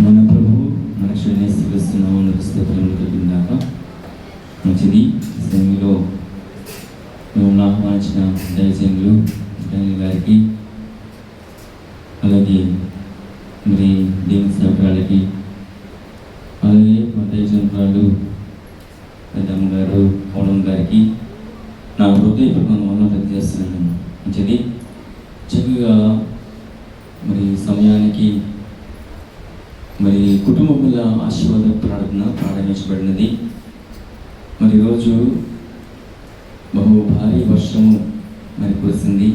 మన ప్రభు రక్షణ క్షణేశ్వరిస్తున్నామని స్తోత్రములు కలిగిందాక మంచిది. సెమిలో సమయంలో మేము ఆహ్వానించిన దయచేందులు గారికి అలాగే మరి దేవుని సేవకురాలకి అలాగే మా దయచేంద్రాలు పెద్దమ్మ గారు పౌడం గారికి నా హృదయపూర్వకంగా వందనాలు చేస్తున్నాను మంచిది చక్కగా మరి సమయానికి మరి కుటుంబముల ఆశీర్వాద ప్రార్థన ప్రారంభించబడినది మరి ఈరోజు బహు భారీ వర్షము మరి కురిసింది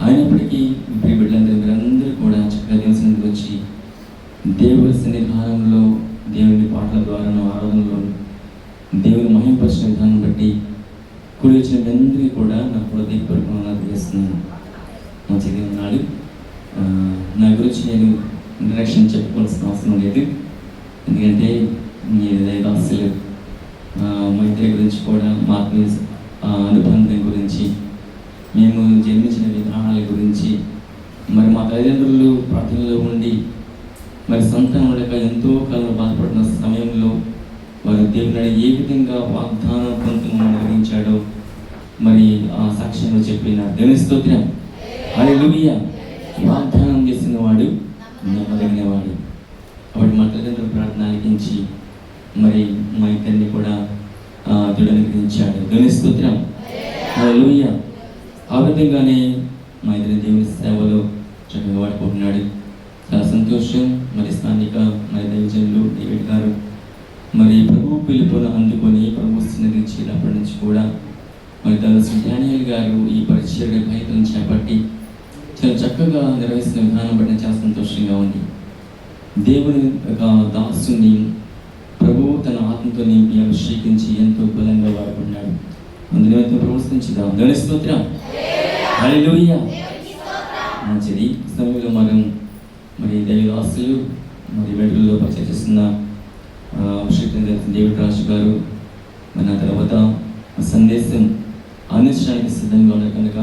అయినప్పటికీ ఇప్పుడు బిడ్డలందరూ మీరందరూ కూడా చక్కగా దేవుని సన్నిధికి వచ్చి దేవుని సన్నిధానంలో దేవుని పాటల ద్వారాను ఆరాధనలో దేవుని మహింపరిచిన విధానం బట్టి కూడి వచ్చిన మీ అందరికీ కూడా నా హృదయపూర్వకంగా తెలియజేస్తున్నాను మంచిగా ఉన్నాడు ఆ, నా గురించి నేను ఇంట్రడక్షన్ చెప్పుకోవాల్సిన అవసరం లేదు ఎందుకంటే మీ అసలు మా ఇద్దరి గురించి కూడా మా ఆత్మీయ ఆ, అనుబంధం గురించి మేము జన్మించిన విధానాల గురించి మరి మా తల్లిదండ్రులు ప్రార్థనలో ఉండి మరి సంతానం లేక ఎంతో కాలం బాధపడిన సమయంలో వారు దేవుని ఏ విధంగా వాగ్దానం పొందుతూ నిర్వహించాడో మరి ఆ సాక్ష్యంలో చెప్పిన దేవుని స్తోత్రం హల్లెలూయా వాగ్దానం చేసిన వాడు నమ్మదగిన వాడు కాబట్టి మా తల్లిదండ్రుల ప్రార్థన ఆలకించి మరి మా ఇద్దరిని కూడా ఆ, దేవుడు అనుగ్రహించాడు దేవుని స్తోత్రం హలోయ ఆ విధంగానే మా ఇద్దరి దేవుని సేవలో చక్కగా వాడుకుంటున్నాడు. చాలా సంతోషం. మరి స్థానిక మరి దైవజనులు డేవిడ్ గారు. మరి ప్రభు పిలుపును అందుకొని ప్రభు సన్నిధి చేరినప్పటి నుంచి కూడా మరి దాని డానియల్ గారు ఈ పరిచయ ప్రయత్నం చేపట్టి చాలా చక్కగా నిర్వహిస్తున్న విధానం పట్టిన చాలా సంతోషంగా ఉంది. దేవుని యొక్క దాసుని ప్రభువు తన ఆత్మతో నింపి అభిషేకించి ఎంతో బలంగా వాడుకున్నాడు. అందులో ఎంతో ప్రవర్తించుదాం దేవుని స్తోత్రం. హల్లెలూయ మంచిది సమయంలో మనం మరి దైవదాసులు మరి వెంటలో పరిచయిస్తున్న అభిషేకం దేవుడి రాజు గారు మన తర్వాత సందేశం అందించడానికి సిద్ధంగా ఉన్నారు కనుక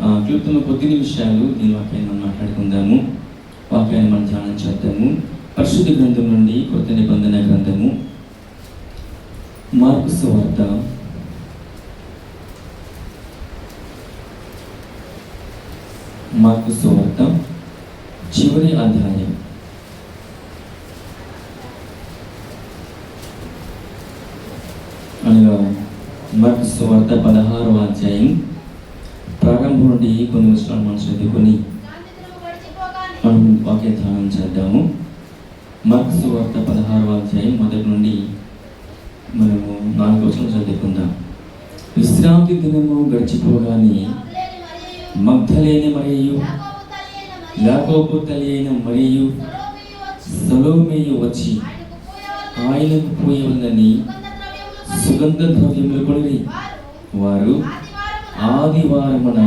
ఆ, క్లుప్తమ కొద్ది నిమిషాలు దీని వాక్యాన్ని మనం మాట్లాడుకుందాము వాక్యాన్ని మనం ధ్యానం చేద్దాము పరిశుద్ధ గ్రంథం నుండి కొత్త నిబంధన గ్రంథము మార్పు వార్త మార్పు సువార్త చివరి అధ్యాయం. అనగా మార్పు సువార్త పదహారవ అధ్యాయం ప్రారంభం నుండి కొన్ని విషయాలు మనం చదువుకొని మనం వాక్య ధ్యానం చేద్దాము. మార్కు సువార్త పదహారవ అధ్యాయం మొదటి నుండి మనము నాలుగు వచనం చదువుకుందాం. విశ్రాంతి దినము గడిచిపోగానే మగ్ధలేని మరియు యాకోబు తల్లి అయిన మరియు సలోమేయు వచ్చి ఆయనకు ఉందని సుగంధ ద్రవ్యములు కొనిరి. వారు ఆదివారమున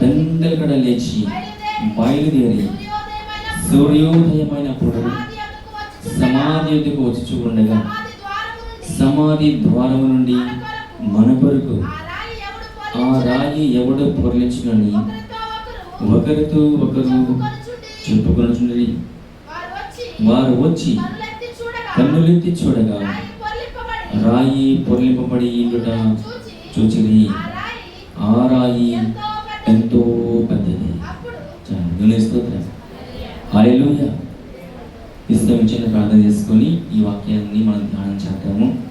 పెందలకడ లేచి బయలుదేరి సూర్యోదయమైనప్పుడు సమాధి వచ్చి చూడగా సమాధి ద్వారము నుండి మన కొరకు ఆ రాయి ఎవడు పొరలించునని ఒకరితో ఒకరు చెప్పుకొనుచున్నది. వారు వచ్చి కన్నులెత్తి చూడగా రాయి పొరలింపబడి ఇండుట చూచిరి. ఆ రాయి ఎంతో పెద్దది. చాలు. స్తోత్రం. ఇష్టం ఇచ్చిన ప్రార్థన చేసుకొని ఈ వాక్యాన్ని మనం ధ్యానం చేద్దాము.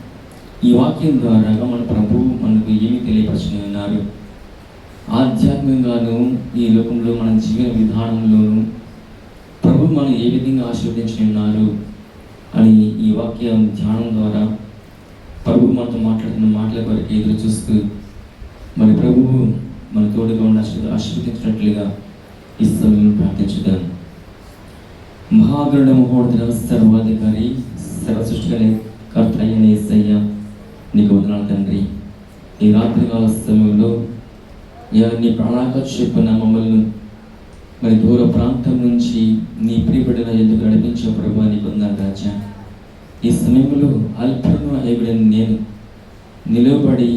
ఈ వాక్యం ద్వారా మన ప్రభు మనకు ఏమి తెలియపరచుకుని ఉన్నారు ఆధ్యాత్మికంగాను ఈ లోకంలో మన జీవన విధానంలోను ప్రభు మనం ఏ విధంగా ఆశీర్వదించి ఉన్నారు అని ఈ వాక్యం ధ్యానం ద్వారా ప్రభు మనతో మాట్లాడుతున్న మాటల కొరకు ఎదురు చూస్తూ మరి ప్రభువు మన తోడుగా ఉన్న ఆశీర్వ- ఆశీర్వదించినట్లుగా ఈ సమయం ప్రార్థించుదాం. మహాగరుడ మహోదర సర్వాధికారి సర్వ సృష్టికలే కర్త అయిన యేసయ్య నీకు వందనాలు తండ్రి. ఈ రాత్రికాల సమయంలో నీ ప్రాణాకర్ష చెప్పిన మమ్మల్ని మరి దూర ప్రాంతం నుంచి నీ ప్రియపడిన ఎందుకు నడిపించే ప్రభు నీకు వందనాలు రాజా. ఈ సమయంలో అల్పను అయిబడిన నేను నిలబడి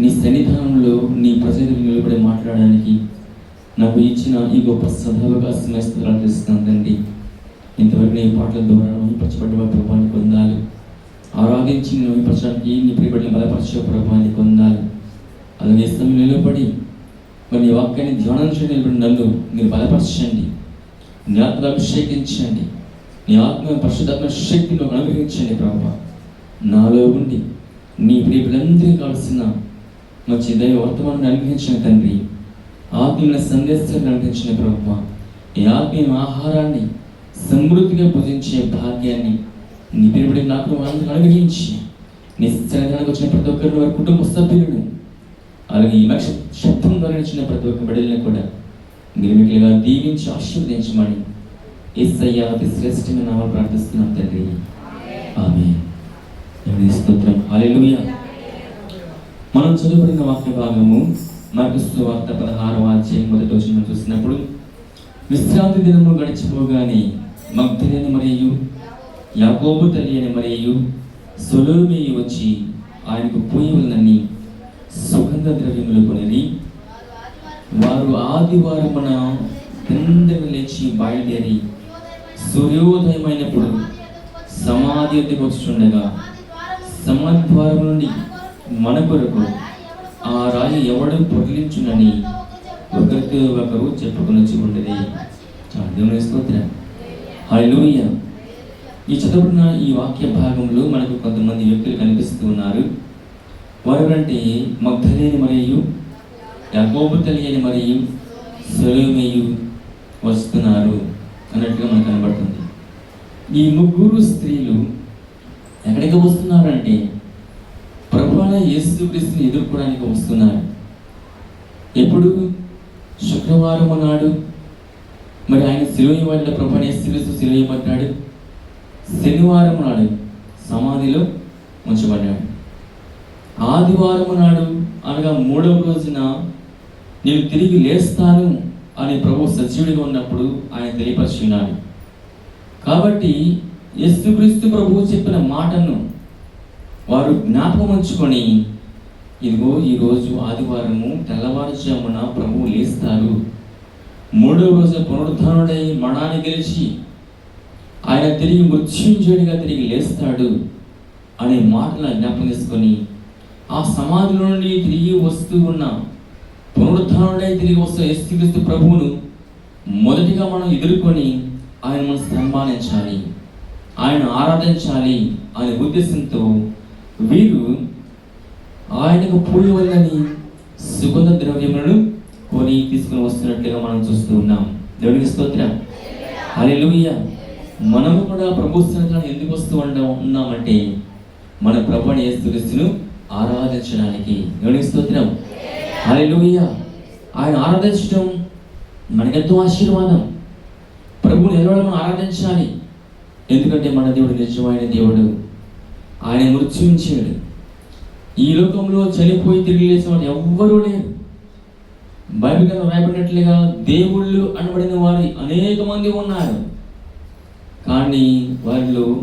నీ సన్నిధానంలో నీ ప్రజలకు నిలబడి మాట్లాడడానికి నాకు ఇచ్చిన ఈ గొప్ప సదవకాశం స్తోత్రాలు తెలుస్తున్నాను తండ్రి. ఇంతవరకు నీ పాటల ద్వారా మహిపరచబడ్డ ప్రభాన్ని పొందాలి ఆరాధించి నేను నీ ప్రియబడిన బలపరిచే ప్రభావాన్ని పొందాలి అలాగే సమయం నిలబడి మరి వాక్యాన్ని ధ్యానం చేయడం నిలబడి నన్ను మీరు బలపరచండి. నీ ఆత్మ అభిషేకించండి నీ ఆత్మ పరిశుద్ధాత్మ శక్తిని అనుగ్రహించండి ప్రభావ. నాలో ఉండి నీ ప్రియలందరికీ కావాల్సిన మంచి దైవ వర్తమానాన్ని అనుగ్రహించిన తండ్రి ఆత్మీయ సందేశాన్ని అనుగ్రహించిన ప్రభావ. ఈ ఆత్మీయ ఆహారాన్ని సమృద్ధిగా భుజించే భాగ్యాన్ని నీ పిలుబడి నాకు అనుగ్రహించి నీ సన్నిధానికి వచ్చిన ప్రతి ఒక్కరిని వారి కుటుంబ సభ్యులను అలాగే ఈ మక్ష శబ్దం ద్వారా వచ్చిన ప్రతి ఒక్క బిడ్డలను కూడా గిరిమికిలుగా దీవించి ఆశీర్వదించమని ఏసయ్య అతి శ్రేష్టమైన నామాలు ప్రార్థిస్తున్నాం తండ్రి. ఆమె స్తోత్రం. హాలేలుయ మనం చదువుబడిన వాక్య భాగము మార్గస్తు వార్త పదహారవ అధ్యాయం మొదటి వచ్చిన చూసినప్పుడు విశ్రాంతి దినము గడిచిపోగానే మగ్ధులని మరియు యాకోబు తల్లి మరియు సొలోమేయి వచ్చి ఆయనకు పోయి సుగంధ ద్రవ్యములు కొనిరి. వారు ఆదివారమున కిందకు లేచి బయలుదేరి సూర్యోదయమైనప్పుడు సమాధి వద్దకు వచ్చుండగా సమాధిద్వారం నుండి మన కొరకు ఆ రాయి ఎవడు పొగిలించునని ఒకరితో ఒకరు చెప్పుకొని ఉండేది. చాలా దేవుని స్తోత్రం. ఈ చదువుకున్న ఈ వాక్య భాగంలో మనకు కొంతమంది వ్యక్తులు కనిపిస్తూ ఉన్నారు. వారంటే మగ్ధలేని మరియు యాకోబు తెలియని మరియు సొలోమేయు వస్తున్నారు అన్నట్టుగా మనకు కనబడుతుంది. ఈ ముగ్గురు స్త్రీలు ఎక్కడికి వస్తున్నారంటే ప్రభువాల యేసుక్రీస్తుని ఎదుర్కోవడానికి వస్తున్నారు. ఎప్పుడు? శుక్రవారం నాడు. మరి ఆయన సిలువ వల్ల ప్రభుని యేసుక్రీస్తు శిలువబడ్డాడు శనివారం నాడు సమాధిలో ఉంచబడ్డాడు. ఆదివారం నాడు అనగా మూడవ రోజున నేను తిరిగి లేస్తాను అని ప్రభు సజీవుడిగా ఉన్నప్పుడు ఆయన తెలియపరుచున్నాడు. కాబట్టి యేసుక్రీస్తు ప్రభువు చెప్పిన మాటను వారు జ్ఞాపకం ఉంచుకొని ఇదిగో ఈరోజు ఆదివారము తెల్లవారుజామున ప్రభువు లేస్తారు. మూడవ రోజు పునరుద్ధరుడై మరణాన్ని గెలిచి ఆయన తిరిగి మృత్యుంజయుడిగా తిరిగి లేస్తాడు అనే మాటలను జ్ఞాపకం చేసుకొని ఆ సమాధిలో నుండి తిరిగి వస్తూ ఉన్న పునరుద్ధానుడై తిరిగి వస్తున్న యేసుక్రీస్తు ప్రభువును మొదటిగా మనం ఎదుర్కొని ఆయన మనం సన్మానించాలి ఆయన ఆరాధించాలి అనే ఉద్దేశంతో వీరు ఆయనకు పూలు వల్లని సుగంధ ద్రవ్యములను కొని తీసుకుని వస్తున్నట్లుగా మనం చూస్తూ ఉన్నాం. దేవునికి స్తోత్రం. హల్లెలూయా. మనము కూడా ప్రభు సన్నిధానం ఎందుకు వస్తూ ఉండడం ఉన్నామంటే మన ప్రభుని యేసుక్రీస్తును ఆరాధించడానికి. గణిస్తున్నాం స్తోత్రం. హల్లెలూయా. ఆయన ఆరాధించడం మనకెంతో ఆశీర్వాదం. ప్రభువుని నిలవడం మనం ఆరాధించాలి. ఎందుకంటే మన దేవుడు నిజమైన దేవుడు. ఆయన మృత్యుంచాడు ఈ లోకంలో చనిపోయి తిరిగి లేచిన వారు ఎవ్వరూ లేరు. బైబిల్ రాయబడినట్లుగా దేవుళ్ళు అనబడిన వారు అనేక మంది ఉన్నారు. కానీ వారిలో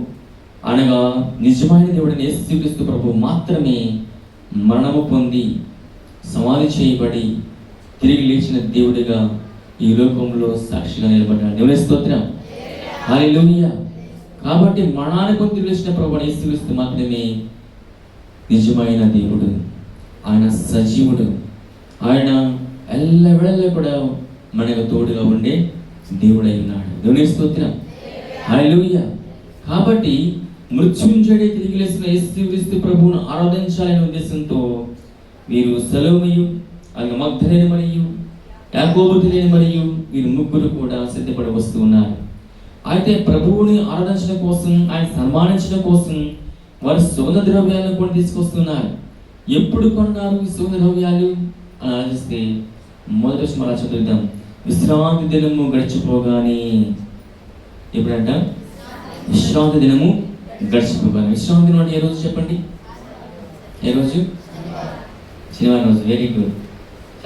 అనగా నిజమైన దేవుడిని యేసుక్రీస్తు ప్రభు మాత్రమే మరణము పొంది సమాధి చేయబడి తిరిగి లేచిన దేవుడిగా ఈ లోకంలో సాక్షిగా నిలబడ్డాడు. దేవుని స్తోత్రం. హల్లెలూయా. కాబట్టి మరణాన్ని పొంది లేచిన ప్రభు యేసుక్రీస్తు మాత్రమే నిజమైన దేవుడు. ఆయన సజీవుడు. ఆయన ఎల్లవేళలా కూడా మనకు తోడుగా ఉండే దేవుడై ఉన్నాడు. దేవుని స్తోత్రం. హల్లెలూయా. కాబట్టి మృత్యుంజడి తిరిగి లేసిన యేసుక్రీస్తు ప్రభువును ఆరాధించాలనే ఉద్దేశంతో వీరు సెలవుమయు అలాగే మగ్ధలేని మరియు యాకోబు మరియు వీరు ముగ్గురు కూడా సిద్ధపడి వస్తూ ఉన్నారు. అయితే ప్రభువుని ఆరాధించడం కోసం ఆయన సన్మానించడం కోసం వారు సుగంధ ద్రవ్యాలను కూడా తీసుకొస్తున్నారు. ఎప్పుడు కొన్నారు ఈ సుగంధ ద్రవ్యాలు? అని ఆలోచిస్తే మొదటి వచ్చి మళ్ళా చదువుతాం విశ్రాంతి దినము గడిచిపోగానే ఎప్పుడంట? విశ్రాంతి దినము గడిచిపోగానే. విశ్రాంతి దినం అంటే ఏ రోజు చెప్పండి? ఏ రోజు? శనివారం రోజు. వెరీ గుడ్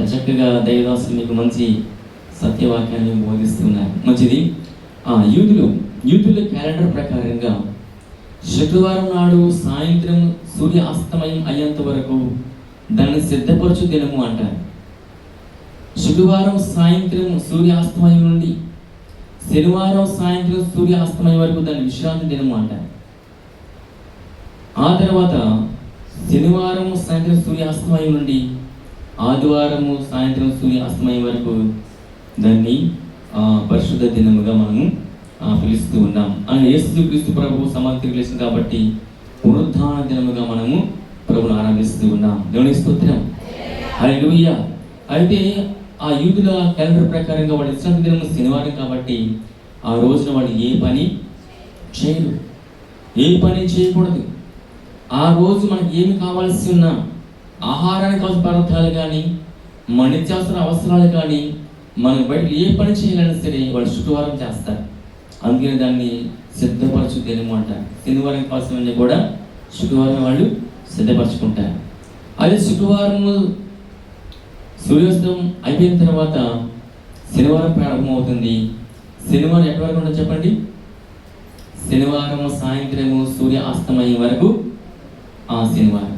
చక్కగా దైవదాసులు మీకు మంచి సత్యవాక్యాన్ని బోధిస్తున్నారు. మంచిది? ఆ యూదులు యూదుల క్యాలెండర్ ప్రకారంగా శుక్రవారం నాడు సాయంత్రం సూర్య అస్తమయం అయ్యేంత వరకు దాన్ని సిద్ధపరచు దినము అంటారు. శుక్రవారం సాయంత్రం సూర్యాస్తమయం నుండి శనివారం సాయంత్రం సూర్యాస్తమయం వరకు దాన్ని విశ్రాంతి దినము అంటారు. ఆ తర్వాత శనివారం సాయంత్రం సూర్యాస్తమయం నుండి ఆదివారము సాయంత్రం సూర్యాస్తమయం వరకు దాన్ని పరిశుద్ధ దినముగా మనము పిలుస్తూ ఉన్నాం. అని యేసు క్రీస్తు ప్రభు సమాప్తి పిలిచింది కాబట్టి పునరుద్ధాన దినముగా మనము ప్రభుని ఆరాధిస్తూ ఉన్నాం. దేవుని స్తోత్రం. అయితే ఆ యూదుల క్యాలెండర్ ప్రకారంగా వాడు విశ్రాంతి దినం శనివారం కాబట్టి ఆ రోజున వాళ్ళు ఏ పని చేయరు. ఏ పని చేయకూడదు. ఆ రోజు మనకి ఏమి కావాల్సి ఉన్నా ఆహారానికి కావాల్సిన పదార్థాలు కానీ మన నిత్యావసర అవసరాలు కానీ మనం బయట ఏ పని చేయాలన్నా సరే వాళ్ళు శుక్రవారం చేస్తారు. అందుకని దాన్ని సిద్ధపరచు దినము అంటారు. శనివారం కావాల్సినవన్నీ కూడా శుక్రవారం వాళ్ళు సిద్ధపరచుకుంటారు. అదే శుక్రవారము సూర్యాస్తం అయిపోయిన తర్వాత శనివారం ప్రారంభమవుతుంది. శనివారం ఎక్కడి వరకు ఉండదు చెప్పండి? శనివారం సాయంత్రము సూర్య అస్తమయం వరకు ఆ శనివారం.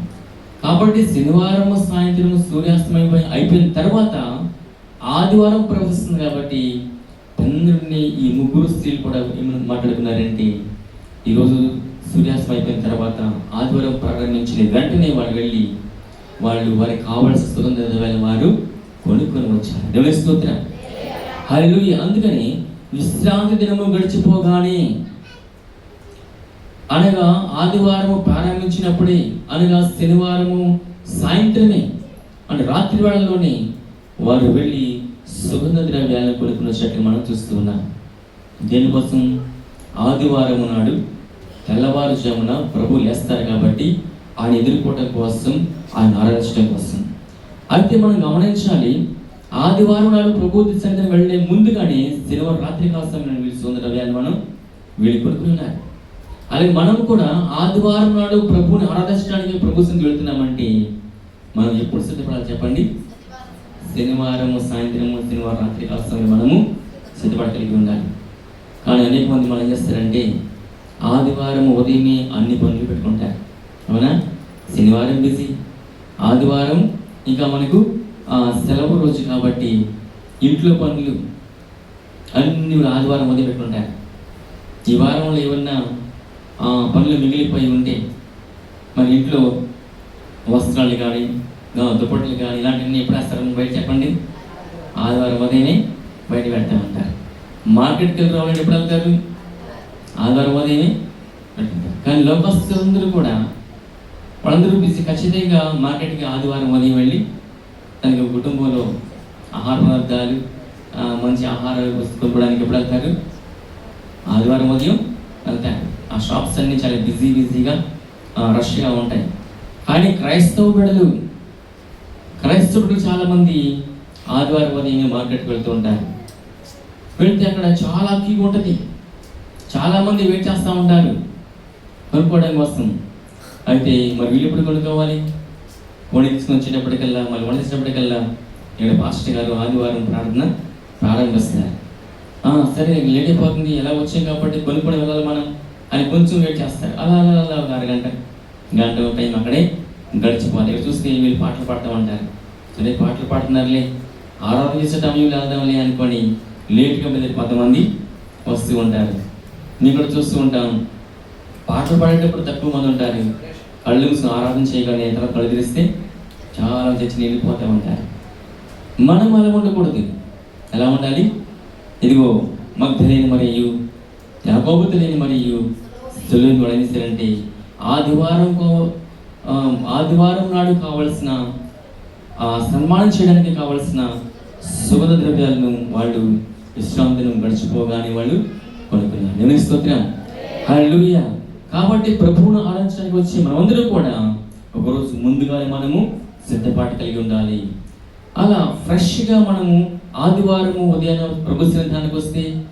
కాబట్టి శనివారం సాయంత్రం సూర్యాస్తమయం అయిపోయిన తర్వాత ఆదివారం ప్రవహిస్తుంది కాబట్టి తండ్రిని ఈ ముగ్గురు స్త్రీలు కూడా ఏమని మాట్లాడుకున్నారంటే ఈరోజు సూర్యాస్తమయం అయిపోయిన తర్వాత ఆదివారం ప్రారంభించిన వెంటనే వాళ్ళు వెళ్ళి వాళ్ళు వారికి కావాల్సిన సుగంధ ద్రవ్యాలు వారు కొనుక్కొని వచ్చారు. దేవుని స్తోత్రం. హల్లెలూయా. అందుకని విశ్రాంతి దినము గడిచిపోగానే అనగా ఆదివారము ప్రారంభించినప్పుడే అనగా శనివారము సాయంత్రమే అంటే రాత్రి వేళలోనే వారు వెళ్ళి సుగంధ ద్రవ్యాలను కొనుక్కున్న చెట్టు మనం చూస్తూ ఉన్నాం. దేనికోసం? ఆదివారము నాడు తెల్లవారుజామున ప్రభు లేస్తారు కాబట్టి ఆయన ఎదుర్కోవటం కోసం ఆయన ఆరాధించడం కోసం. అయితే మనం గమనించాలి ఆదివారం నాడు ప్రభు సన్నిధిని వెళ్ళే ముందుగానే శనివారం రాత్రి కాల సమయంలో వీళ్ళు అని మనం వీళ్ళు కొనుక్కున్నారు అలాగే మనం కూడా ఆదివారం నాడు ప్రభుని ఆరాధించడానికి ప్రభు సన్నిధికి వెళ్తున్నామంటే మనం ఎప్పుడు సిద్ధపడాలి చెప్పండి? శనివారం సాయంత్రము శనివారం రాత్రి కాల మనము సిద్ధపడగలిగి ఉండాలి. కానీ అనేక మంది మనం ఏం చేస్తారంటే ఆదివారం ఉదయమే అన్ని పనులు పెట్టుకుంటారు. అవునా? శనివారం బిజీ ఆదివారం ఇంకా మనకు సెలవు రోజు కాబట్టి ఇంట్లో పనులు అన్ని ఆదివారం మొదలు పెట్టుకుంటారు. ఈ వారంలో ఏమన్నా ఆ, పనులు మిగిలిపోయి ఉంటే మన ఇంట్లో వస్త్రాలు కానీ దుప్పట్లు కానీ ఇలాంటివన్నీ ఎప్పుడు వేస్తారని బయట చెప్పండి. ఆదివారం ఉదయమే బయట పెడతామంటారు మార్కెట్కి వెళ్ళి రావాలంటే ఎప్పుడు వెళ్తారు? ఆదివారం ఉదయమే పెడతారు కానీ లోకస్తులందరూ కూడా వాళ్ళందరూ బిజీ ఖచ్చితంగా మార్కెట్కి ఆదివారం ఉదయం వెళ్ళి తనకి కుటుంబంలో ఆహార పదార్థాలు మంచి ఆహార కొనుక్కోవడానికి ఎప్పుడు వెళ్తారు? ఆదివారం ఉదయం వెళ్తారు. ఆ షాప్స్ అన్ని చాలా బిజీ బిజీగా రష్గా ఉంటాయి. కానీ క్రైస్తవ బిడలు క్రైస్తవుడు చాలామంది ఆదివారం ఉదయం మార్కెట్కి వెళ్తూ ఉంటారు. వెళ్తే అక్కడ చాలా క్యూ ఉంటుంది చాలామంది వెయిట్ చేస్తూ ఉంటారు. కొనుక్కోవడం కోసం. అయితే మరి వీళ్ళు ఎప్పుడు కొనుక్కోవాలి? కోడి తీసుకొని వచ్చేటప్పటికల్లా మళ్ళీ వండేసినప్పటికల్లా ఇక్కడ పాస్టర్ గారు ఆదివారం ప్రార్థన ప్రారంభిస్తారు. సరే లేట్ అయిపోతుంది ఎలా వచ్చాం కాబట్టి కొనుక్కొని వెళ్ళాలి మనం అని కొంచెం వెయిట్ చేస్తారు. అలా అలా అలా ఒక అరగంట గంట టైం అక్కడే గడిచిపోతుంది ఇక్కడ చూస్తే వీళ్ళు పాటలు పాడటం అంటారు. సరే పాటలు పాడుతున్నారులే. ఆరాధన చేసే టైంలో వెళ్దాంలే అనుకొని లేట్గా మీద కొంతమంది వస్తూ ఉంటారు. నేను కూడా చూస్తూ ఉంటాం. పాటలు పాడేటప్పుడు తక్కువ మంది ఉంటారు. కళ్ళు ఆరాధన చేయగానే తర్వాత కళ్ళు తెరిస్తే చాలా తెచ్చి వెళ్ళిపోతూ ఉంటారు. మనం అలా ఉండకూడదు. ఎలా ఉండాలి? ఇదిగో మగ్ధలేని మరియు యాకోబుతులేని మరియు స్థులను కూడా ఏం చేశారంటే ఆదివారం ఆదివారం నాడు కావలసిన ఆ సన్మానం చేయడానికి కావలసిన సుగంధ ద్రవ్యాలను వాళ్ళు విశ్రాంతిని గడిచిపోగానే వాళ్ళు కొనుక్కున్నారు. నేను స్తోత్రం. హల్లెలూయా. కాబట్టి ప్రభువును ఆరాధించడానికి వచ్చి మనమందరం కూడా ఒకరోజు ముందుగానే మనము సిద్ధపాటు కలిగి ఉండాలి. అలా ఫ్రెష్గా మనము ఆదివారము ఉదయాన్నే ప్రభు సన్నిధానానికి వస్తే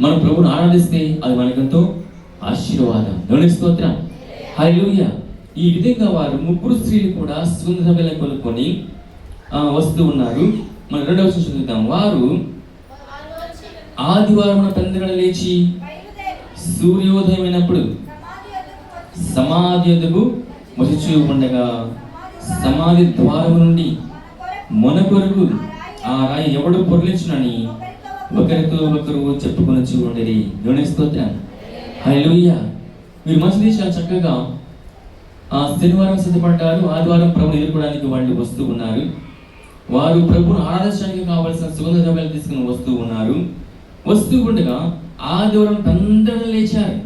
మనం ప్రభుని ఆరాధిస్తే అది మనకెంతో ఆశీర్వాదం. దేవుని స్తోత్రం. హల్లెలూయా. ఈ విధంగా వారు ముగ్గురు స్త్రీలు కూడా సుగంధ కొనుక్కొని వస్తూ ఉన్నారు. మనం రెండవ చూద్దాం వారు ఆదివారం పెందగడ లేచి సూర్యోదయం అయినప్పుడు సమాధి ఎదుగు వచ్చి ఉండగా సమాధి ద్వారము నుండి మన కొరకు ఆ రాయి ఎవడు పొరలించునని ఒకరితో ఒకరు చెప్పుకొని చూడండి దేవుని స్తోత్రం. హలోయ మీరు మంచిది చాలా చక్కగా ఆ శనివారం సిద్ధపడ్డారు. ఆదివారం ప్రభుని ఎదుర్కోవడానికి వాళ్ళు వస్తూ ఉన్నారు. వారు ప్రభుని ఆరాధించడానికి కావాల్సిన సుగంధ ద్రవ్యాలు తీసుకుని వస్తూ ఉన్నారు. వస్తూ ఉండగా ఆదివారం అందరూ లేచారు.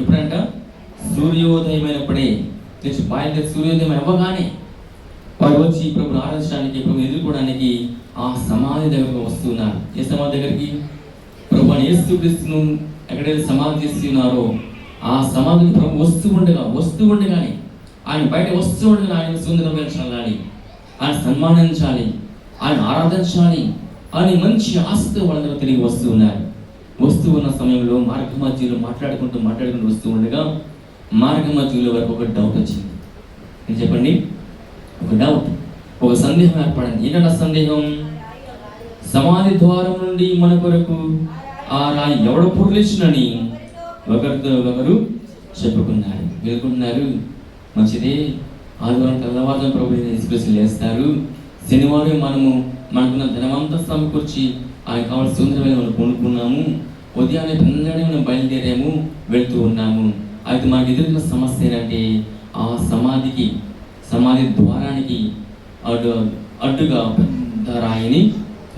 ఎప్పుడంట? సూర్యోదయమైనప్పుడే. లేచి బయలుదేరి సూర్యోదయం అవ్వగానే వారు వచ్చి ప్రభుని ఆరాధించడానికి ప్రభు ఎదుర్కోవడానికి ఆ సమాధి దగ్గరకు వస్తున్నారు. ఏ సమాధి దగ్గరికి? ప్రభు యేసు క్రీస్తును ఎక్కడైతే సమాధి చేస్తున్నారో ఆ సమాధిని ప్రభు వస్తూ ఉండగా వస్తూ ఉండగానే ఆయన బయట వస్తూ ఉండగా ఆయన సుందరంగా చల్లాలి ఆయన సన్మానించాలి ఆయన ఆరాధించాలి అని మంచి ఆశతో వాళ్ళందరూ తిరిగి వస్తూ ఉన్నారు. వస్తూ ఉన్న సమయంలో మార్గ మధ్యలో మాట్లాడుకుంటూ మాట్లాడుకుంటూ వస్తూ ఉండగా మార్గ మధ్యలో వరకు ఒక డౌట్ వచ్చింది. నేను చెప్పండి? ఒక డౌట్ ఒక సందేహం ఏర్పడింది. ఏంటంటే సందేహం? సమాధి ద్వారం నుండి మన కొరకు ఆ రాయి ఎవడ పుర్లించునని ఒకరితో ఒకరు చెప్పుకున్నారు. వెళ్ళుకుంటున్నారు మంచిదే. ఆదివారం తెల్లవారుజామున ప్రభు ఎక్స్ప్రెస్ లేస్తారు. శనివారం మనము మనకున్న ధనమంతా సమకూర్చి ఆయన కావాల్సిన సుందరమైన మనం కొనుక్కున్నాము. ఉదయాన్నే పిల్లడే మనం బయలుదేరాము వెళ్తూ ఉన్నాము. అయితే మనకు ఎదురున్న సమస్య ఏంటంటే ఆ సమాధికి సమాధి ద్వారానికి అడ్డు అడ్డుగా పెద్ద రాయిని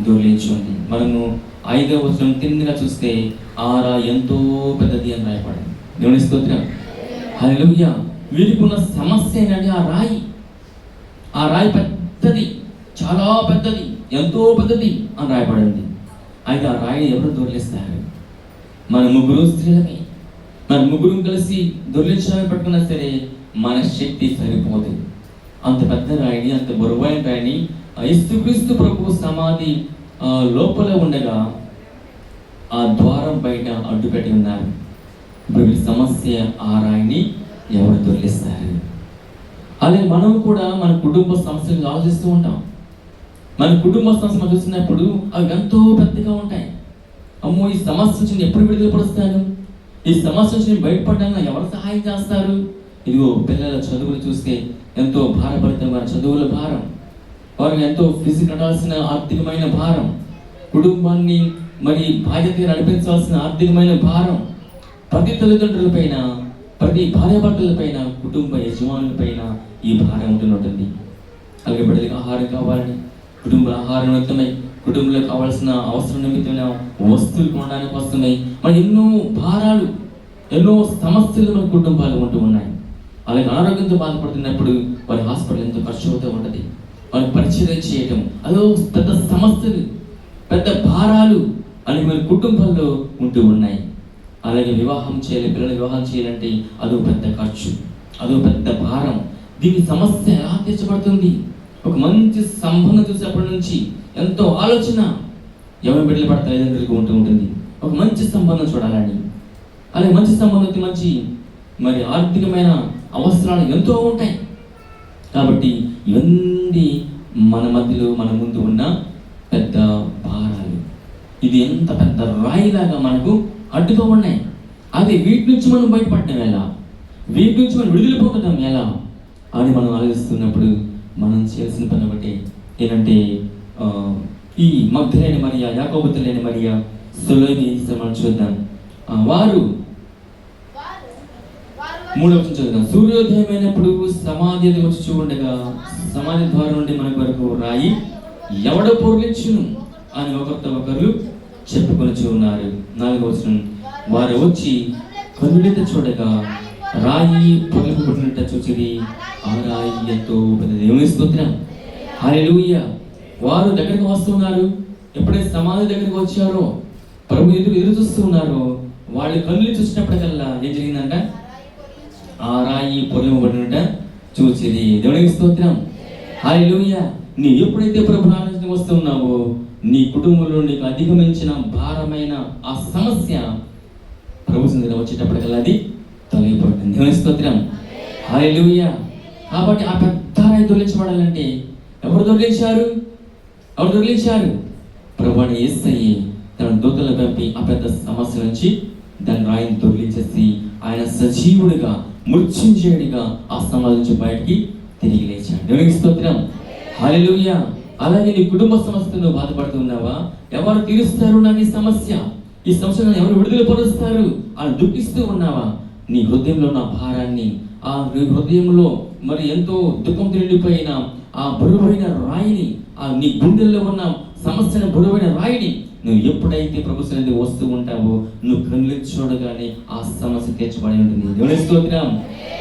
దొరిలించుంది. మనము ఐదవ వచనం కిందగా చూస్తే ఆ రాయి ఎంతో పెద్దది అని రాయపడింది దేవుని స్తోత్రం. హల్లెలూయా. వీరికున్న సమస్య ఏంటంటే ఆ రాయి ఆ రాయి పెద్దది చాలా పెద్దది ఎంతో పెద్దది అని రాయబడింది. అయితే ఆ రాయిని ఎవరు దొరిలిస్తారు? మన ముగ్గురు స్త్రీలమే. మన ముగ్గురు కలిసి దొరిలించడానికి పట్టుకున్నా సరే మన శక్తి సరిపోదు. అంత పెద్ద రాయిని అంత బరువైన రాయిని ఇస్తుక్రీస్తు ప్రభు సమాధి లోపల ఉండగా ఆ ద్వారం బయట అడ్డుపెట్టి ఉన్నారు. ఇప్పుడు సమస్య ఆ రాయిని ఎవరు దొరికిస్తారు అలాగే మనం కూడా మన కుటుంబ సమస్యలు ఆలోచిస్తూ ఉంటాం. మన కుటుంబ సమస్యలు చూసినప్పుడు అవి ఎంతో పెద్దగా ఉంటాయి. అమ్మో ఈ సమస్య నుంచి నేను ఎప్పుడు విడుదల పరుస్తాను ఈ సమస్య నుంచి నేను బయటపడ్డానికి ఎవరు సహాయం చేస్తారు? ఇదిగో పిల్లల చదువులు చూస్తే ఎంతో భారపడితే వారి చదువుల భారం. వారికి ఎంతో ఫిజిక్ కట్టాల్సిన ఆర్థికమైన భారం. కుటుంబాన్ని మరి బాధ్యతగా నడిపించాల్సిన ఆర్థికమైన భారం. ప్రతి తల్లిదండ్రులపైన ప్రతి భార్యాభర్తలపైన కుటుంబ యజమానులపైన ఈ భారం ఉంటున్నట్టుంది. అలాగే బిడ్డలకు ఆహారం కావాలని కుటుంబ ఆహారం నిమిత్తమై కుటుంబంలో కావాల్సిన అవసరం నిమిత్తమైన వస్తువులు కొనడానికి వస్తున్నాయి. మరి ఎన్నో భారాలు ఎన్నో సమస్యలు మన కుటుంబాలు ఉంటూ ఉన్నాయి. అలాగే అనారోగ్యంతో బాధపడుతున్నప్పుడు వారి హాస్పిటల్ ఎంతో ఖర్చు అవుతూ ఉంటుంది. వారి పరిచయం చేయటం అదో పెద్ద సమస్యలు పెద్ద భారాలు అని మన కుటుంబంలో ఉంటూ ఉన్నాయి. అలాగే వివాహం చేయాలి పిల్లలు వివాహం చేయాలంటే అదో పెద్ద ఖర్చు అదో పెద్ద భారం. దీని సమస్య ఎలా తీర్చబడుతుంది? ఒక మంచి సంబంధం చూసేప్పటి నుంచి ఎంతో ఆలోచన ఎవరి బిడ్డలు పడ తల్లిదండ్రులకు ఉంటూ ఉంటుంది. ఒక మంచి సంబంధం చూడాలని. అలాగే మంచి సంబంధంకి మంచి మరి ఆర్థికమైన అవసరాలు ఎంతో ఉంటాయి. కాబట్టి ఇవన్నీ మన మధ్యలో మన ముందు ఉన్న పెద్ద భారాలు. ఇది ఎంత పెద్ద రాయిలాగా మనకు అడ్డుగా ఉన్నాయి. అదే వీటి నుంచి మనం బయటపడటం ఎలా? వీటి నుంచి మనం విడుదల పొందడం ఎలా? అని మనం ఆలోచిస్తున్నప్పుడు మనం చేయాల్సిన పని ఒకటి ఏంటంటే ఈ మగ్ధులైన మరియా యాకోబుతులైన మరియా సులోని మనం చూద్దాం. వారు మూడవ చూద్దాం సూర్యోదయమైనప్పుడు సమాధి వచ్చి చూడగా సమాధి ద్వారం నుండి మన వరకు రాయి ఎవడ పొరలించును అని ఒకరితో ఒకరు చెప్పుకొని ఉన్నారు. నాలుగవ వచనం. వారు వచ్చి కనులెత్త చూడగా రాయి పొరలిపబడినట్టు చూచిరి ఆ రాయి ఎంతో పెద్ద దేవుని స్తోత్రం. లూయ్యా వారు దగ్గరకు వస్తున్నారు. ఎప్పుడైతే సమాధి దగ్గరకు వచ్చారో ప్రభు ఎదురు ఎదురు చూస్తున్నారో వాళ్ళ కళ్ళు చూసినప్పటికల్లా ఏం జరిగిందంట? ఆ రాయి పొలవబడినట చూచిరి. దేవునికి స్తోత్రం. లూయ నీ ఎప్పుడైతే ప్రభు ఆలోచన వస్తున్నావో నీ కుటుంబంలో నీకు అధిగమించిన భారమైన ఆ సమస్య ప్రభు సన్నిధిలో వచ్చేటప్పటికల్లా అది తొలగిపోతుంది. దేవుని స్తోత్రం. లూయ కాబట్టి ఆ పెద్ద రాయి తొలగించబడాలంటే ఎవరు తొలగించారు ఎవరు తొలగించారు ప్రభు ఏసయ్యి తన దూతలు పంపి ఆ పెద్ద సమస్య నుంచి దాని రాయిని తొలగించేసి ఆయన సజీవుడిగా మృత్యుంజయుడిగా ఆ సమాజం నుంచి బయటికి తిరిగి లేచాడు దేవునికి స్తోత్రం హల్లెలూయా అలాగే నీ కుటుంబ సమస్యతో నువ్వు బాధపడుతున్నావా ఎవరు తీరుస్తారు నాకు ఈ సమస్య ఈ సమస్యను ఎవరు విడుదల పరుస్తారు అని దుఃఖిస్తూ ఉన్నావా నీ హృదయంలో ఉన్న భారాన్ని ఆ నీ హృదయంలో మరి ఎంతో దుఃఖంతో నిండిపోయిన ఆ బరువైన రాయిని ఆ నీ గుండెల్లో ఉన్న సమస్యను బరువైన రాయిని నువ్వు ఎప్పుడైతే ప్రభు సన్నిధి వస్తూ ఉంటావో నువ్వు కన్నులు చూడగానే ఆ సమస్య తీర్చబడి ఉంటుంది. దేవుని స్తోత్రం.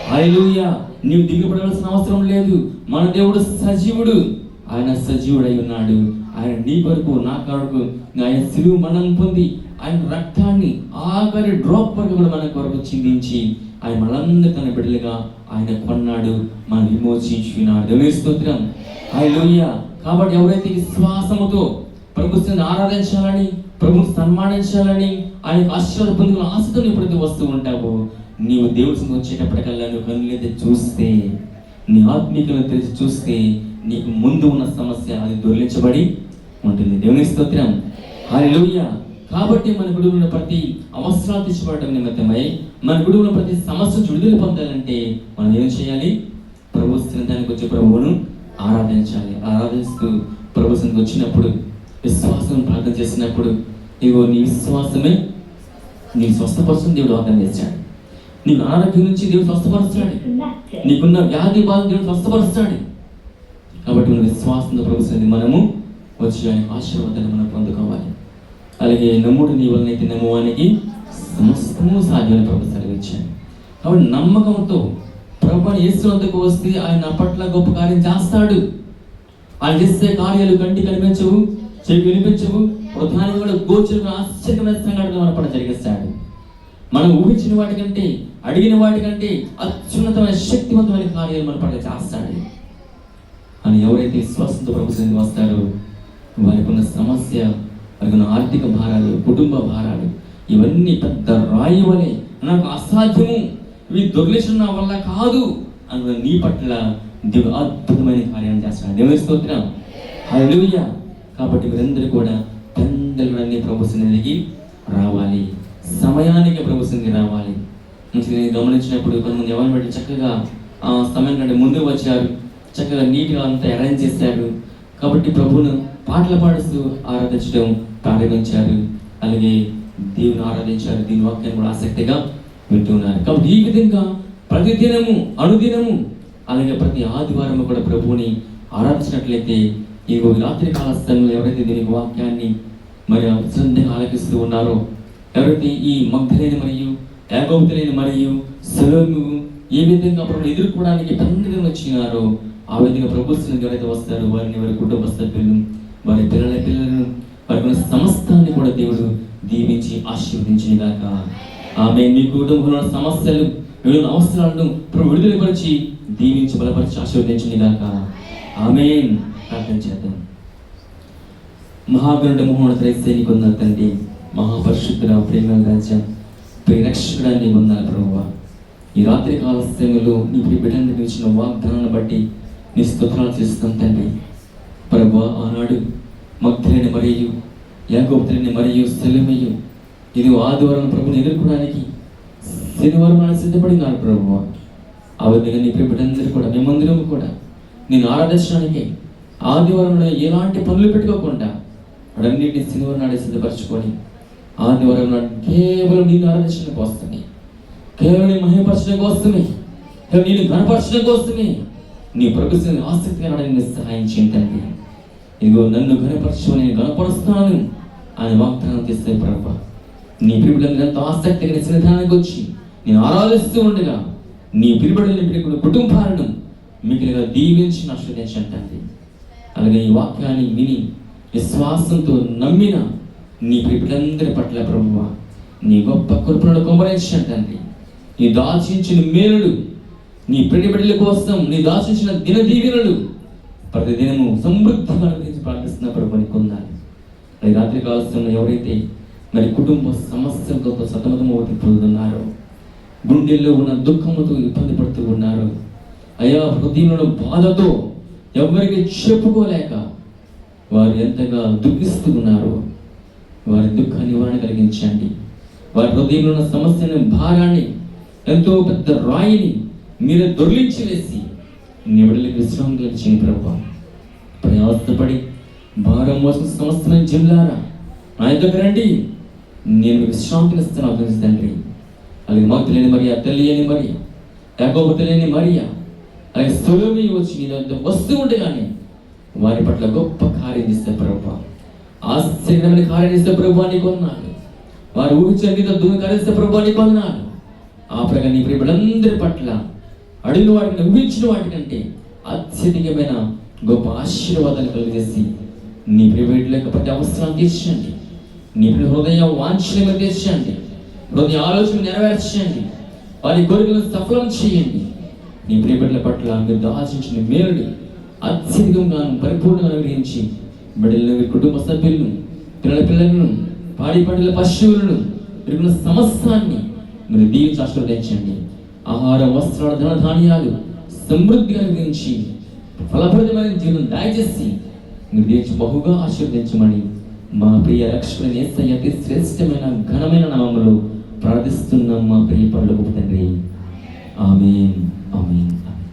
హల్లెలూయా. నీవు దిగుపడవలసిన అవసరం లేదు. మన దేవుడు సజీవుడు. ఆయన సజీవుడై ఉన్నాడు. ఆయన నీ కొరకు నా కొరకు ఆయన సిలువు మనం పొంది ఆయన రక్తాన్ని ఆఖరి డ్రాప్ వరకు కూడా మన కొరకు చిందించి ఆయన మనందరి తన బిడ్డలుగా ఆయన కొన్నాడు మనం విమోచించుకున్నాడు. దేవుని స్తోత్రం. ఆయన కాబట్టి ఎవరైతే విశ్వాసముతో ప్రభుత్వాన్ని ఆరాధించాలని ప్రభుని సన్మానించాలని ఆయన ఆశీర్వాద పొందుకున్న ఆశతో ఎప్పుడైతే వస్తూ ఉంటావో నీవు దేవుడి సంగతి వచ్చేటప్పటికల్లా నువ్వు కన్నులైతే చూస్తే నీ ఆత్మీయతను తెలిసి చూస్తే నీకు ముందు ఉన్న సమస్య అది దొరిలించబడి ఉంటుంది. దేవుని స్తోత్రం. లోయ కాబట్టి మన గుడిలో ప్రతి అవసరాలు తీసుకోవడం నిమిత్తమై మన గుడిలో ప్రతి సమస్య విడుదల పొందాలంటే మనం ఏం చేయాలి? ప్రభు స్థిరానికి వచ్చే ప్రభువును ఆరాధించాలి. ఆరాధిస్తూ ప్రభు వచ్చినప్పుడు విశ్వాసం ప్రార్థన చేసినప్పుడు ఇగో నీ విశ్వాసమే నీ స్వస్థపరుస్తుంది దేవుడు వాగ్దానం చేశాడు. నీకు అనారోగ్యం నుంచి దేవుడు స్వస్థపరుస్తాడు. నీకున్న వ్యాధి బాధ దేవుడు స్వస్థపరుస్తాడు. కాబట్టి మన విశ్వాసంతో ప్రభుత్వం మనము వచ్చి ఆయన ఆశీర్వాదాన్ని మనం పొందుకోవాలి. అలాగే నమ్ముడు నీ వలనైతే నమ్మువానికి సమస్తము సాధ్యమని ప్రభు సెలవిచ్చాను కాబట్టి నమ్మకంతో ప్రభు యేసునందుకు వస్తే ఆయన అప్పట్లో పట్ల గొప్ప కార్యం చేస్తాడు. ఆయన చేసే కార్యాలు కంటి కనిపించవు చెవి వినిపించవు ప్రధాని కూడా గోచరు ఆశ్చర్యమైన సంఘటన మన పట్ల జరిగిస్తాడు. మనం ఊహించిన వాటికంటే అడిగిన వాటికంటే అత్యున్నతమైన శక్తివంతమైన కార్యాలు మన పట్ల చేస్తాడు. అని ఎవరైతే విశ్వాసంతో ప్రభుత్వం వస్తారో వారికి ఉన్న సమస్య వారికి ఆర్థిక భారాలు కుటుంబ భారాలు ఇవన్నీ పెద్ద రాయి వలె నాకు అసాధ్యము. ఇవి దొరిలేసిన నా వల్ల కాదు. అన్న నీ పట్ల దేవుడు అద్భుతమైన కార్యం చేస్తాడు. దేవుని స్తోత్రం. హల్లెలూయా. కాబట్టి మీరందరూ కూడా తండ్రులన్నీ ప్రభు సన్నిధికి రావాలి. సమయానికి ప్రభు సన్నిధికి రావాలి. మంచిగా నేను గమనించినప్పుడు కొంతమంది ఎవరిని బట్టి చక్కగా ఆ సమయం కంటే ముందు వచ్చారు. చక్కగా నీట్గా అంతా అరేంజ్ చేశారు. కాబట్టి ప్రభువును పాటలు పాడుస్తూ ఆరాధించడం ప్రారంభించారు అలాగే దేవుని ఆరాధించారు. దీని వాక్యాన్ని కూడా ఆసక్తిగా వింటున్నారు కాబట్టి ఈ విధంగా ప్రతి దినము అనుదినము అలాగే ప్రతి ఆదివారం కూడా ప్రభువుని ఆరాధించినట్లయితే ఈ రాత్రి కాల స్థలంలో ఎవరైతే దీనికి వాక్యాన్ని మరి శ్రద్ధగా ఆలకిస్తూ ఉన్నారో ఎవరైతే ఈ మగ్ధులైన మరియు ఏకౌతులైన మరియు సెలవు ఏ విధంగా ప్రభు ఎదుర్కోవడానికి పెద్దగా వచ్చినారో ఆ విధంగా ప్రభుత్వం ఎవరైతే వస్తారో వారిని వారి కుటుంబ సభ్యులను వారి పిల్లల పిల్లలను వారికి సమస్తాన్ని కూడా దేవుడు దీవించి ఆశీర్వదించేదాక ఆమె మీ కుటుంబంలో ఉన్న సమస్యలు మీ అవసరాలను విడుదలపరిచి దీవించి బలపరిచి ఆశీర్వదించినదాక ఆమె ప్రార్థన చేద్దాం. మహాగరుడ మోహన త్రైసేనికి ఉన్న తండ్రి మహాపరిశుద్ధుల ప్రేమ రాజ్యం ప్రేరక్షకుడాన్ని ఉన్నారు ప్రభు ఈ రాత్రి కాల సమయంలో నీ బిడ్డలకు ఇచ్చిన వాగ్దానాన్ని బట్టి నీ స్తోత్రాలు చేస్తాం తండ్రి. ప్రభు ఆనాడు మగ్ధులని మరియు యాకోబుతులని మరియు సెలమయ్యు ఇది ఆదివారం ప్రభుని ఎదుర్కోవడానికి శనివారం నాడు సిద్ధపడినారు ప్రభు అవన్నీ నీ ప్రియ కూడా మేమందరం కూడా నేను ఆరాధించడానికి ఆదివారం ఎలాంటి పనులు పెట్టుకోకుండా వాడన్నిటిని శనివారం నాడే సిద్ధపరచుకొని ఆదివారం నాడు కేవలం నేను ఆరాధించడానికి వస్తుంది కేవలం నీ మహిమపరచడం కోసమే కేవలం నేను కనపరచడం వస్తున్నాయి నీ ప్రభుత్వం ఆసక్తి అనడానికి సహాయం చేయండి ఇదిగో నన్ను గణపరచు నేను గణపరుస్తాను అని వాగ్దానం చేస్తే ప్రభా నీ పిలుపులందరూ ఎంతో ఆసక్తిగా నీ సన్నిధానానికి వచ్చి నేను ఆరాధిస్తూ ఉండగా నీ పిలుబడిని పిలుపుడు కుటుంబాలను మిగిలిగా దీవించి ఆశ్రదించండి అలాగే ఈ వాక్యాన్ని విని విశ్వాసంతో నమ్మిన నీ పిలుపులందరి పట్ల ప్రభువ నీ గొప్ప కృపణను కొమరించండి నీ దాచించిన మేలుడు నీ పిడిబిడ్డల కోసం నీ దాచించిన దిన దీవెనలు ప్రతిదినము సమృద్ధిగా అనుగ్రహించి ప్రార్థిస్తున్న ప్రభు నీకు ఉండాలి మరి రాత్రి కాలుస్తున్న ఎవరైతే మరి కుటుంబ సమస్యలతో సతమతమవుతూ పొందుతున్నారో గుండెల్లో ఉన్న దుఃఖముతో ఇబ్బంది పడుతూ ఉన్నారు అయా హృదయంలో బాధతో ఎవరికి చెప్పుకోలేక వారు ఎంతగా దుఃఖిస్తూ ఉన్నారు వారి దుఃఖ నివారణ కలిగించండి. వారి హృదయంలో ఉన్న సమస్యను భారాన్ని ఎంతో పెద్ద రాయిని మీరే దొరిలించి వేసి నిబడికి విశ్రామం కలిగించిన ప్రభు. ప్రయాసపడి భారం మోసిన సంవత్సరం జిల్లారా నా దగ్గర రండి. నేను విశ్రాంతిని ఇస్తాను తెలుసు తండ్రి. అలాగే మాకు తెలియని మరియా తెలియని మరి యాకోబు తెలియని మరియా అలాగే సులభి వచ్చి నీ వద్ద వస్తూ ఉంటే కానీ వారి పట్ల గొప్ప కార్యం చేస్తే ప్రభు. ఆశ్చర్యమైన కార్యం చేస్తే ప్రభు నీకు కొన్నాడు వారు ఊహించిన దూరం కార్యం ప్రభు నీకు కొన్నాడు ఆ ప్రకారం నీ ప్రియులందరి పట్ల అడిగిన వాటిని ఊహించిన వాటికంటే అత్యధికమైన గొప్ప ఆశీర్వాదాలు కలిగేసి నీ ప్రివేట్ లేకపోతే అవసరాలు తీర్చండి. నీ హృదయ వాంఛనగా తీర్చండి. హృదయ ఆలోచన నెరవేర్చండి. వారి కోరికలను సఫలం చేయండి. నీ ప్రియబిడ్డల పట్ల మీరు దాచించిన మేలుని అత్యధికంగా పరిపూర్ణంగా అనుగ్రహించి బిడ్డలను మీ కుటుంబ సభ్యులను పిల్లల పిల్లలను పాడి పంటల పశువులను పెరుగున్న సమస్తాన్ని మీరు దీవించి ఆశీర్వదించండి ఆహార వస్త్రాల ధనధాన్యాలు సమృద్ధి సమృద్ధిగా అనుగ్రహించి ఫలప్రదమైన జీవనం దయచేసి మీరు దీవించి బహుగా ఆశీర్వదించమని మా ప్రియ రక్షకుని ఏసయ్య అతి శ్రేష్టమైన ఘనమైన నామములు ప్రార్థిస్తున్నాం మా ప్రియ పరులకు తండ్రి. ఆమె ఆమెన్.